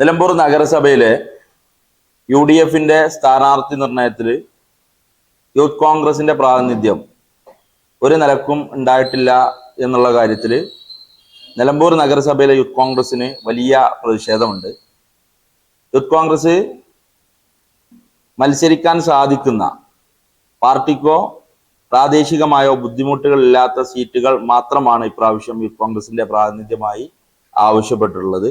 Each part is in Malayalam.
നിലമ്പൂർ നഗരസഭയിലെ യു ഡി എഫിന്റെ സ്ഥാനാർത്ഥി നിർണയത്തിൽ യൂത്ത് കോൺഗ്രസിന്റെ പ്രാതിനിധ്യം ഒരു നിലക്കും ഉണ്ടായിട്ടില്ല എന്നുള്ള കാര്യത്തിൽ നിലമ്പൂർ നഗരസഭയിലെ യൂത്ത് കോൺഗ്രസിന് വലിയ പ്രതിഷേധമുണ്ട്. യൂത്ത് കോൺഗ്രസ് മത്സരിക്കാൻ സാധിക്കുന്ന പാർട്ടിക്കോ പ്രാദേശികമായോ ബുദ്ധിമുട്ടുകളില്ലാത്ത സീറ്റുകൾ മാത്രമാണ് ഇപ്രാവശ്യം യൂത്ത് കോൺഗ്രസിന്റെ പ്രാതിനിധ്യമായി ആവശ്യപ്പെട്ടിട്ടുള്ളത്.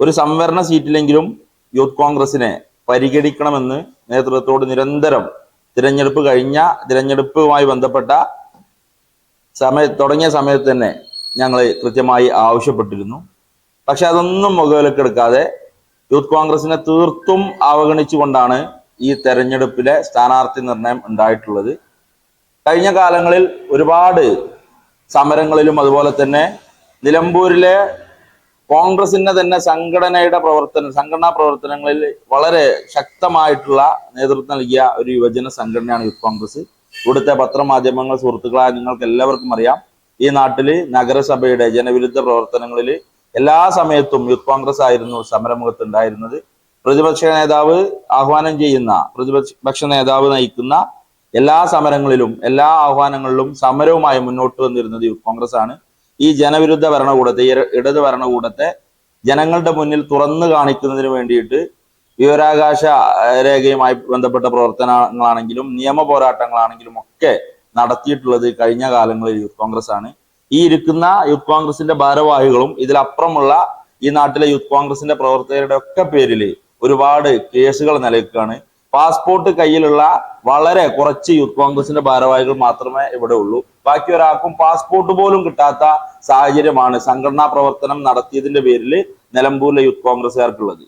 ഒരു സംവരണ സീറ്റിലെങ്കിലും യൂത്ത് കോൺഗ്രസിനെ പരിഗണിക്കണമെന്ന് നേതൃത്വത്തോട് നിരന്തരം തിരഞ്ഞെടുപ്പ് കഴിഞ്ഞ തിരഞ്ഞെടുപ്പുമായി ബന്ധപ്പെട്ട സമയ തുടങ്ങിയ സമയത്ത് തന്നെ ഞങ്ങൾ കൃത്യമായി ആവശ്യപ്പെട്ടിരുന്നു. പക്ഷെ അതൊന്നും മുഖവിലക്കെടുക്കാതെ യൂത്ത് കോൺഗ്രസിനെ തീർത്തും അവഗണിച്ചുകൊണ്ടാണ് ഈ തെരഞ്ഞെടുപ്പിലെ സ്ഥാനാർത്ഥി നിർണയം ഉണ്ടായിട്ടുള്ളത്. കഴിഞ്ഞ കാലങ്ങളിൽ ഒരുപാട് സമരങ്ങളിലും അതുപോലെ തന്നെ നിലമ്പൂരിലെ കോൺഗ്രസിന്റെ തന്നെ സംഘടനയുടെ പ്രവർത്തനം സംഘടനാ പ്രവർത്തനങ്ങളിൽ വളരെ ശക്തമായിട്ടുള്ള നേതൃത്വം നൽകിയ ഒരു യുവജന സംഘടനയാണ് യൂത്ത് കോൺഗ്രസ്. ഇവിടുത്തെ പത്രമാധ്യമങ്ങൾ സുഹൃത്തുക്കളായ നിങ്ങൾക്ക് എല്ലാവർക്കും അറിയാം. ഈ നാട്ടിൽ നഗരസഭയുടെ ജനവിരുദ്ധ പ്രവർത്തനങ്ങളിൽ എല്ലാ സമയത്തും യൂത്ത് കോൺഗ്രസ് ആയിരുന്നു സമരമുഖത്ത് ഉണ്ടായിരുന്നത് പ്രതിപക്ഷ നേതാവ് ആഹ്വാനം ചെയ്യുന്ന പ്രതിപക്ഷ നേതാവ് നയിക്കുന്ന എല്ലാ സമരങ്ങളിലും എല്ലാ ആഹ്വാനങ്ങളിലും സമരവുമായി മുന്നോട്ട് വന്നിരുന്നത് യൂത്ത് കോൺഗ്രസ് ആണ്. ഈ ജനവിരുദ്ധ ഭരണകൂടത്തെ ഇടത് ഭരണകൂടത്തെ ജനങ്ങളുടെ മുന്നിൽ തുറന്നു കാണിക്കുന്നതിന് വേണ്ടിയിട്ട് വിവരാകാശ രേഖയുമായി ബന്ധപ്പെട്ട പ്രവർത്തനങ്ങളാണെങ്കിലും നിയമ പോരാട്ടങ്ങളാണെങ്കിലും ഒക്കെ നടത്തിയിട്ടുള്ളത് കഴിഞ്ഞ കാലങ്ങളിൽ യൂത്ത് കോൺഗ്രസ് ആണ് ഈ ഇരിക്കുന്ന യൂത്ത് കോൺഗ്രസിന്റെ ഭാരവാഹികളും ഇതിലപ്പുറമുള്ള ഈ നാട്ടിലെ യൂത്ത് കോൺഗ്രസിന്റെ പ്രവർത്തകരുടെ ഒക്കെ പേരിൽ ഒരുപാട് കേസുകൾ നിലനിൽക്കുകയാണ്. പാസ്പോർട്ട് കയ്യിലുള്ള വളരെ കുറച്ച് യൂത്ത് കോൺഗ്രസിന്റെ ഭാരവാഹികൾ മാത്രമേ ഇവിടെ ഉള്ളൂ. ബാക്കി ഒരാൾക്കും പാസ്പോർട്ട് പോലും കിട്ടാത്ത സാഹചര്യമാണ് സംഘടനാ പ്രവർത്തനം നടത്തിയതിന്റെ പേരിൽ നിലമ്പൂരിലെ യൂത്ത് കോൺഗ്രസ്സുകാർക്കുള്ളത്.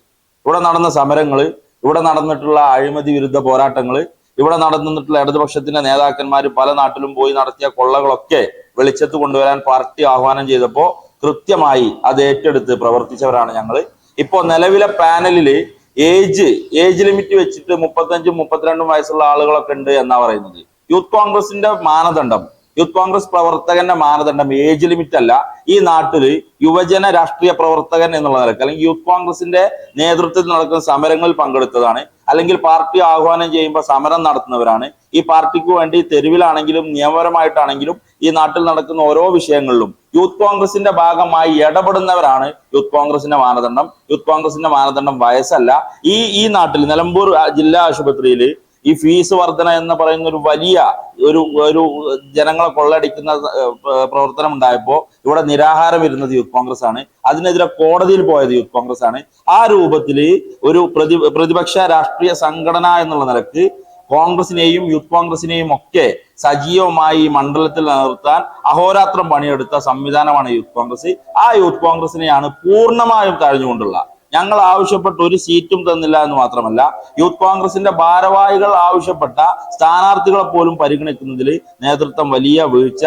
ഇവിടെ നടന്ന സമരങ്ങൾ ഇവിടെ നടന്നിട്ടുള്ള അഴിമതി വിരുദ്ധ പോരാട്ടങ്ങൾ ഇവിടെ നടന്നിട്ടുള്ള ഇടതുപക്ഷത്തിന്റെ നേതാക്കന്മാർ പല നാട്ടിലും പോയി നടത്തിയ കൊള്ളകളൊക്കെ വെളിച്ചത്ത് കൊണ്ടുവരാൻ പാർട്ടി ആഹ്വാനം ചെയ്തപ്പോ കൃത്യമായി അത് ഏറ്റെടുത്ത് പ്രവർത്തിച്ചവരാണ് ഞങ്ങൾ ഇപ്പോ നിലവിലെ പാനലിൽ ഏജ് ഏജ് ലിമിറ്റ് വെച്ചിട്ട് മുപ്പത്തഞ്ചും മുപ്പത്തിരണ്ടും വയസ്സുള്ള ആളുകളൊക്കെ ഉണ്ട് എന്നാ പറയുന്നത്. യൂത്ത് കോൺഗ്രസിന്റെ മാനദണ്ഡം. യൂത്ത് കോൺഗ്രസ് പ്രവർത്തകന്റെ മാനദണ്ഡം ഏജ് ലിമിറ്റ് അല്ല. ഈ നാട്ടിൽ യുവജന രാഷ്ട്രീയ പ്രവർത്തകൻ എന്നുള്ള നിലയ്ക്ക് അല്ലെങ്കിൽ യൂത്ത് കോൺഗ്രസിന്റെ നേതൃത്വത്തിൽ നടക്കുന്ന സമരങ്ങളിൽ പങ്കെടുത്തതാണ്. അല്ലെങ്കിൽ പാർട്ടി ആഹ്വാനം ചെയ്യുമ്പോൾ സമരം നടത്തുന്നവരാണ്. ഈ പാർട്ടിക്ക് വേണ്ടി തെരുവിലാണെങ്കിലും നിയമപരമായിട്ടാണെങ്കിലും ഈ നാട്ടിൽ നടക്കുന്ന ഓരോ വിഷയങ്ങളിലും യൂത്ത് കോൺഗ്രസിന്റെ ഭാഗമായി ഇടപെടുന്നവരാണ് യൂത്ത് കോൺഗ്രസിന്റെ മാനദണ്ഡം. യൂത്ത് കോൺഗ്രസിന്റെ മാനദണ്ഡം വയസ്സല്ല. ഈ ഈ നാട്ടിൽ നിലമ്പൂർ ജില്ലാ ആശുപത്രിയിൽ ഈ ഫീസ് വർധന എന്ന് പറയുന്ന ഒരു വലിയ ഒരു ഒരു ജനങ്ങളെ കൊള്ളടിക്കുന്ന പ്രവർത്തനം ഉണ്ടായപ്പോ ഇവിടെ നിരാഹാരം ഇരുന്നത് യൂത്ത് കോൺഗ്രസ് ആണ് അതിനെതിരെ കോടതിയിൽ പോയത് യൂത്ത് കോൺഗ്രസ് ആണ് ആ രൂപത്തിൽ ഒരു പ്രതി പ്രതിപക്ഷ രാഷ്ട്രീയ സംഘടന എന്നുള്ള നിലയ്ക്ക് കോൺഗ്രസിനെയും യൂത്ത് കോൺഗ്രസിനെയും ഒക്കെ സജീവമായി മണ്ഡലത്തിൽ നിലനിർത്താൻ അഹോരാത്രം പണിയെടുത്ത സംവിധാനമാണ് യൂത്ത് കോൺഗ്രസ്. ആ യൂത്ത് കോൺഗ്രസിനെയാണ് പൂർണമായും തഴഞ്ഞുകൊണ്ടുള്ള ഞങ്ങൾ ആവശ്യപ്പെട്ട ഒരു സീറ്റും തന്നില്ല എന്ന് മാത്രമല്ല യൂത്ത് കോൺഗ്രസിന്റെ ഭാരവാഹികൾ ആവശ്യപ്പെട്ട സ്ഥാനാർത്ഥികളെ പോലും പരിഗണിക്കുന്നതിൽ നേതൃത്വം വലിയ വീഴ്ച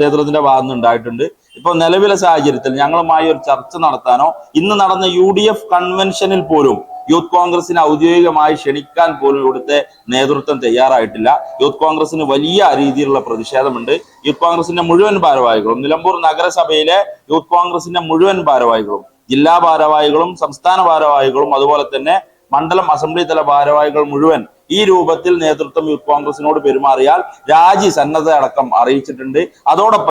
നേതൃത്വത്തിന്റെ ഭാഗത്ത് ഉണ്ടായിട്ടുണ്ട് ഇപ്പൊ നിലവിലെ സാഹചര്യത്തിൽ ഞങ്ങളുമായി ഒരു ചർച്ച നടത്താനോ ഇന്ന് നടന്ന യു ഡി എഫ് കൺവെൻഷനിൽ പോലും യൂത്ത് കോൺഗ്രസിനെ ഔദ്യോഗികമായി ക്ഷണിക്കാൻ പോലും ഇവിടുത്തെ നേതൃത്വം തയ്യാറായിട്ടില്ല. യൂത്ത് കോൺഗ്രസിന് വലിയ രീതിയിലുള്ള പ്രതിഷേധമുണ്ട്. യൂത്ത് കോൺഗ്രസിന്റെ മുഴുവൻ ഭാരവാഹികളും നിലമ്പൂർ നഗരസഭയിലെ യൂത്ത് കോൺഗ്രസിന്റെ മുഴുവൻ ഭാരവാഹികളും ജില്ലാ ഭാരവാഹികളും സംസ്ഥാന ഭാരവാഹികളും അതുപോലെ തന്നെ മണ്ഡലം അസംബ്ലി തല ഭാരവാഹികൾ മുഴുവൻ ഈ രൂപത്തിൽ നേതൃത്വം യൂത്ത് കോൺഗ്രസിനോട് പെരുമാറിയാൽ രാജി സന്നദ്ധ അടക്കം അറിയിച്ചിട്ടുണ്ട്. അതോടൊപ്പം